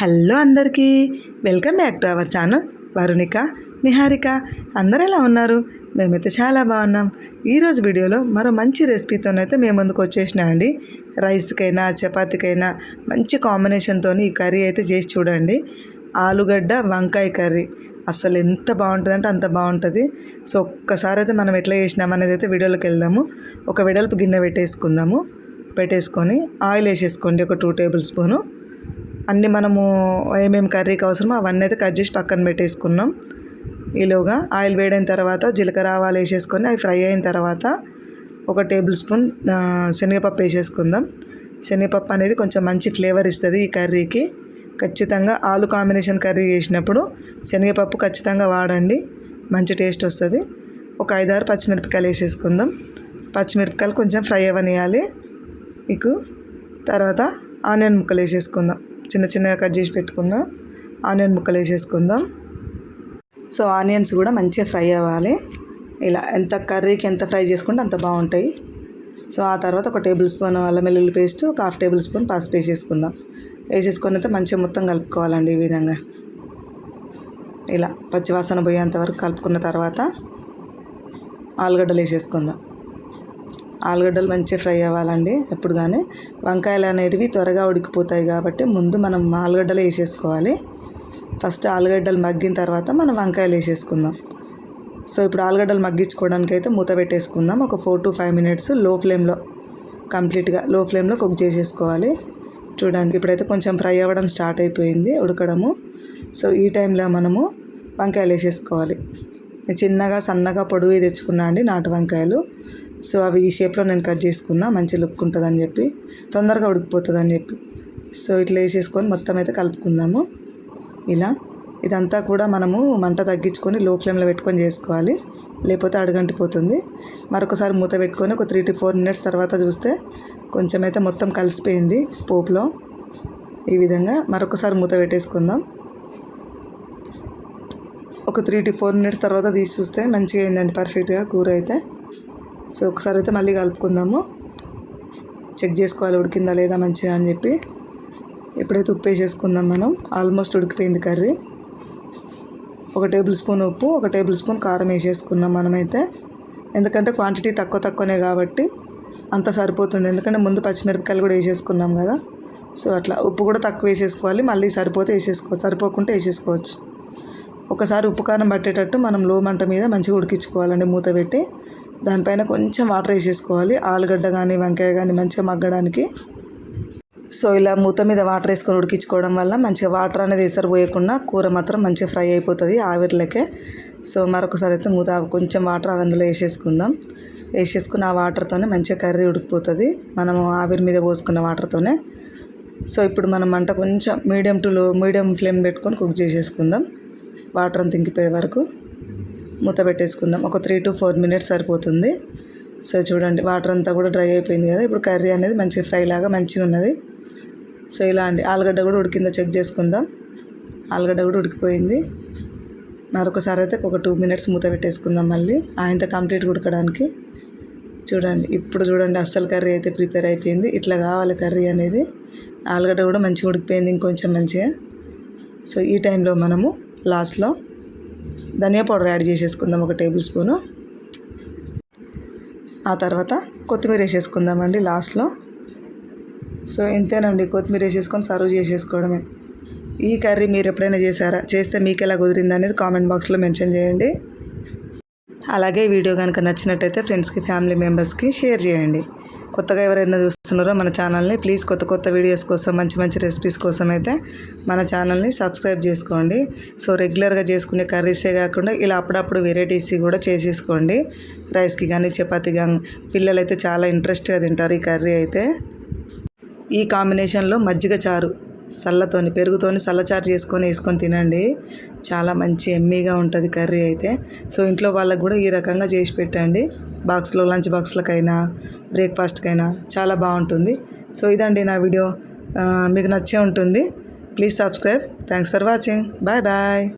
Hello అందరికీ. Welcome back to our channel Varunika Niharika. అందరూ ఎలా ఉన్నారు? మేమైతే చాలా బాగున్నాం. ఈరోజు వీడియోలో మరో మంచి రెసిపీతోనైతే మేము ముందుకు వచ్చేసినా అండి. రైస్కైనా చపాతీకైనా మంచి కాంబినేషన్తో ఈ కర్రీ అయితే చేసి చూడండి. ఆలుగడ్డ వంకాయ కర్రీ. అసలు ఎంత బాగుంటుంది అంటే అంత బాగుంటుంది. సో ఒక్కసారి అయితే మనం ఎట్లా చేసినాం అనేది అయితే వీడియోలోకి వెళ్దాము. ఒక వెడల్పు గిన్నె పెట్టేసుకుందాము. పెట్టేసుకొని ఆయిల్ వేసేసుకోండి. ఒక టూ టేబుల్ స్పూను. అన్నీ మనము ఏమేమి కర్రీకి అవసరమో అవన్నీ అయితే కట్ చేసి పక్కన పెట్టేసుకున్నాం. ఈలోగా ఆయిల్ వేడైన తర్వాత జీలకర్ర ఆవాలు వేసేసుకొని అవి ఫ్రై అయిన తర్వాత ఒక టేబుల్ స్పూన్ శనగపప్పు వేసేసుకుందాం. శనగపప్పు అనేది కొంచెం మంచి ఫ్లేవర్ ఇస్తుంది ఈ కర్రీకి. ఖచ్చితంగా ఆలు కాంబినేషన్ కర్రీ చేసినప్పుడు శనగపప్పు ఖచ్చితంగా వాడండి మంచి టేస్ట్ వస్తుంది. ఒక ఐదారు పచ్చిమిరపకాయలు వేసేసుకుందాం. పచ్చిమిరపకాయలు కొంచెం ఫ్రై అవ్వనియాలి మీకు తర్వాత ఆనియన్ ముక్కలు వేసేసుకుందాం. చిన్న చిన్నగా కట్ చేసి పెట్టుకున్న ఆనియన్ ముక్కలు వేసేసుకుందాం. సో ఆనియన్స్ కూడా మంచిగా ఫ్రై అవ్వాలి. ఇలా ఎంత కర్రీకి ఎంత ఫ్రై చేసుకుంటే అంత బాగుంటాయి. సో ఆ తర్వాత ఒక టేబుల్ స్పూన్ అల్లం వెల్లుల్లి పేస్ట్ ఒక హాఫ్ టేబుల్ స్పూన్ పసుపు వేసేసుకుందాం. వేసేసుకొని అయితే మంచిగా మొత్తం కలుపుకోవాలండి ఈ విధంగా. ఇలా పచ్చివాసన పోయేంత వరకు కలుపుకున్న తర్వాత ఆలుగడ్డలు వేసేసుకుందాం. ఆలుగడ్డలు మంచిగా ఫ్రై అవ్వాలండి ఎప్పుడు కానీ. వంకాయలు అనేటివి త్వరగా ఉడికిపోతాయి కాబట్టి ముందు మనం ఆలుగడ్డలు వేసేసుకోవాలి. ఫస్ట్ ఆలుగడ్డలు మగ్గిన తర్వాత మనం వంకాయలు వేసేసుకుందాం. సో ఇప్పుడు ఆలుగడ్డలు మగ్గించుకోవడానికి అయితే మూత పెట్టేసుకుందాం. ఒక ఫోర్ టు ఫైవ్ మినిట్స్లో ఫ్లేమ్లో కంప్లీట్గా లో ఫ్లేమ్లో కుక్ చేసేసుకోవాలి. చూడండి ఇప్పుడైతే కొంచెం ఫ్రై అవ్వడం స్టార్ట్ అయిపోయింది ఉడకడము. సో ఈ టైంలో మనము వంకాయలు వేసేసుకోవాలి. చిన్నగా సన్నగా పొడవు తెచ్చుకున్నా అండి నాటు వంకాయలు. సో అవి ఈ షేప్లో నేను కట్ చేసుకున్నా మంచి లుక్ ఉంటుందని చెప్పి తొందరగా ఉడికిపోతుందని చెప్పి. సో ఇట్లా వేసేసుకొని మొత్తం అయితే కలుపుకుందాము. ఇలా. ఇదంతా కూడా మనము మంట తగ్గించుకొని లో ఫ్లేమ్లో పెట్టుకొని చేసుకోవాలి. లేకపోతే అడుగంటిపోతుంది. మరొకసారి మూత పెట్టుకొని ఒక త్రీ టు ఫోర్ మినిట్స్ తర్వాత చూస్తే కొంచెం అయితే మొత్తం కలిసిపోయింది పోపులో. ఈ విధంగా మరొకసారి మూత పెట్టేసుకుందాం. ఒక త్రీ టు ఫోర్ మినిట్స్ తర్వాత తీసి చూస్తే మంచిగా అయిందండి పర్ఫెక్ట్గా కూర అయితే. సో ఒకసారి అయితే మళ్ళీ కలుపుకుందాము. చెక్ చేసుకోవాలి ఉడికిందా లేదా మంచిగా అని చెప్పి. ఎప్పుడైతే ఉప్పు వేసేసుకుందాం మనం ఆల్మోస్ట్ ఉడికిపోయింది కర్రీ. ఒక టేబుల్ స్పూన్ ఉప్పు ఒక టేబుల్ స్పూన్ కారం వేసేసుకున్నాం మనమైతే. ఎందుకంటే క్వాంటిటీ తక్కువ తక్కువనే కాబట్టి అంత సరిపోతుంది. ఎందుకంటే ముందు పచ్చిమిరపకాయలు కూడా వేసేసుకున్నాం కదా. సో అట్లా ఉప్పు కూడా తక్కువ వేసేసుకోవాలి. మళ్ళీ సరిపోతే వేసేసుకోవచ్చు సరిపోకుంటే వేసేసుకోవచ్చు. ఒకసారి ఉప్పు కారం పట్టేటట్టు మనం లో మంట మీద మంచిగా ఉడికించుకోవాలండి మూత పెట్టి. దానిపైన కొంచెం వాటర్ వేసేసుకోవాలి. ఆలుగడ్డ కానీ వంకాయ కానీ మంచిగా మగ్గడానికి. సో ఇలా మూత మీద వాటర్ వేసుకొని ఉడికించుకోవడం వల్ల మంచిగా వాటర్ అనేది ఎసరు పోయకుండా కూర మాత్రం మంచిగా ఫ్రై అయిపోతుంది ఆవిర్లకే. సో మరొకసారి అయితే మూత కొంచెం వాటర్ అందులో వేసేసుకుందాం. వేసేసుకుని ఆ వాటర్తోనే మంచిగా కర్రీ ఉడికిపోతుంది. మనము ఆవిరి మీద పోసుకున్న వాటర్తోనే. సో ఇప్పుడు మనం మంట కొంచెం medium to low medium flame పెట్టుకొని కుక్ చేసేసుకుందాం. వాటర్ అంత ఇంకిపోయే వరకు. మూత పెట్టేసుకుందాం. ఒక త్రీ టు ఫోర్ మినిట్స్ సరిపోతుంది. సో చూడండి వాటర్ అంతా కూడా డ్రై అయిపోయింది కదా. ఇప్పుడు కర్రీ అనేది మంచిగా ఫ్రై లాగా మంచిగా ఉన్నది. సో ఇలా అండి. ఆలుగడ్డ కూడా ఉడికిందో చెక్ చేసుకుందాం. ఆలుగడ్డ కూడా ఉడికిపోయింది. మరొకసారి అయితే ఒక టూ మినిట్స్ మూత పెట్టేసుకుందాం మళ్ళీ. ఆయంత కంప్లీట్ ఉడకడానికి. చూడండి ఇప్పుడు చూడండి అస్సలు కర్రీ అయితే ప్రిపేర్ అయిపోయింది. ఇట్లా కావాలి కర్రీ అనేది. ఆలుగడ్డ కూడా మంచిగా ఉడికిపోయింది ఇంకొంచెం మంచిగా. సో ఈ టైంలో మనము లాస్ట్లో ధనియా పౌడర్ యాడ్ చేసేసుకుందాం ఒక టేబుల్ స్పూను. ఆ తర్వాత కొత్తిమీర వేసేసుకుందామండి లాస్ట్లో. సో ఇంతేనండి కొత్తిమీర వేసేసుకొని సర్వ్ చేసేసుకోవడమే. ఈ కర్రీ మీరు ఎప్పుడైనా చేశారా? చేస్తే మీకు ఎలా కుదిరింది అనేది కామెంట్ బాక్స్లో మెన్షన్ చేయండి. అలాగే వీడియో కనుక నచ్చినట్టయితే ఫ్రెండ్స్కి ఫ్యామిలీ మెంబర్స్కి షేర్ చేయండి. కొత్తగా ఎవరైనా చూస్తున్నారో మన ఛానల్ని ప్లీజ్ కొత్త కొత్త వీడియోస్ కోసం మంచి మంచి రెసిపీస్ కోసం అయితే మన ఛానల్ని సబ్స్క్రైబ్ చేసుకోండి. సో రెగ్యులర్గా చేసుకునే కర్రీసే కాకుండా ఇలా అప్పుడప్పుడు వెరైటీస్ కూడా చేసేసుకోండి. రైస్కి కానీ చపాతి కానీ పిల్లలైతే చాలా ఇంట్రెస్ట్గా తింటారు ఈ కర్రీ అయితే. ఈ కాంబినేషన్లో మజ్జిగ చారు. సల్లతోని పెరుగుతోని సల్లచారు చేసుకొని వేసుకొని తినండి. చాలా మంచి ఎమ్మీగా ఉంటుంది కర్రీ అయితే. సో ఇంట్లో వాళ్ళకు కూడా ఈ రకంగా చేసి పెట్టండి. బాక్స్లో లంచ్ బాక్స్లకైనా బ్రేక్ఫాస్ట్కైనా చాలా బాగుంటుంది. సో ఇదండి నా వీడియో. మీకు నచ్చే ఉంటుంది. Please subscribe. Thanks for watching. Bye bye.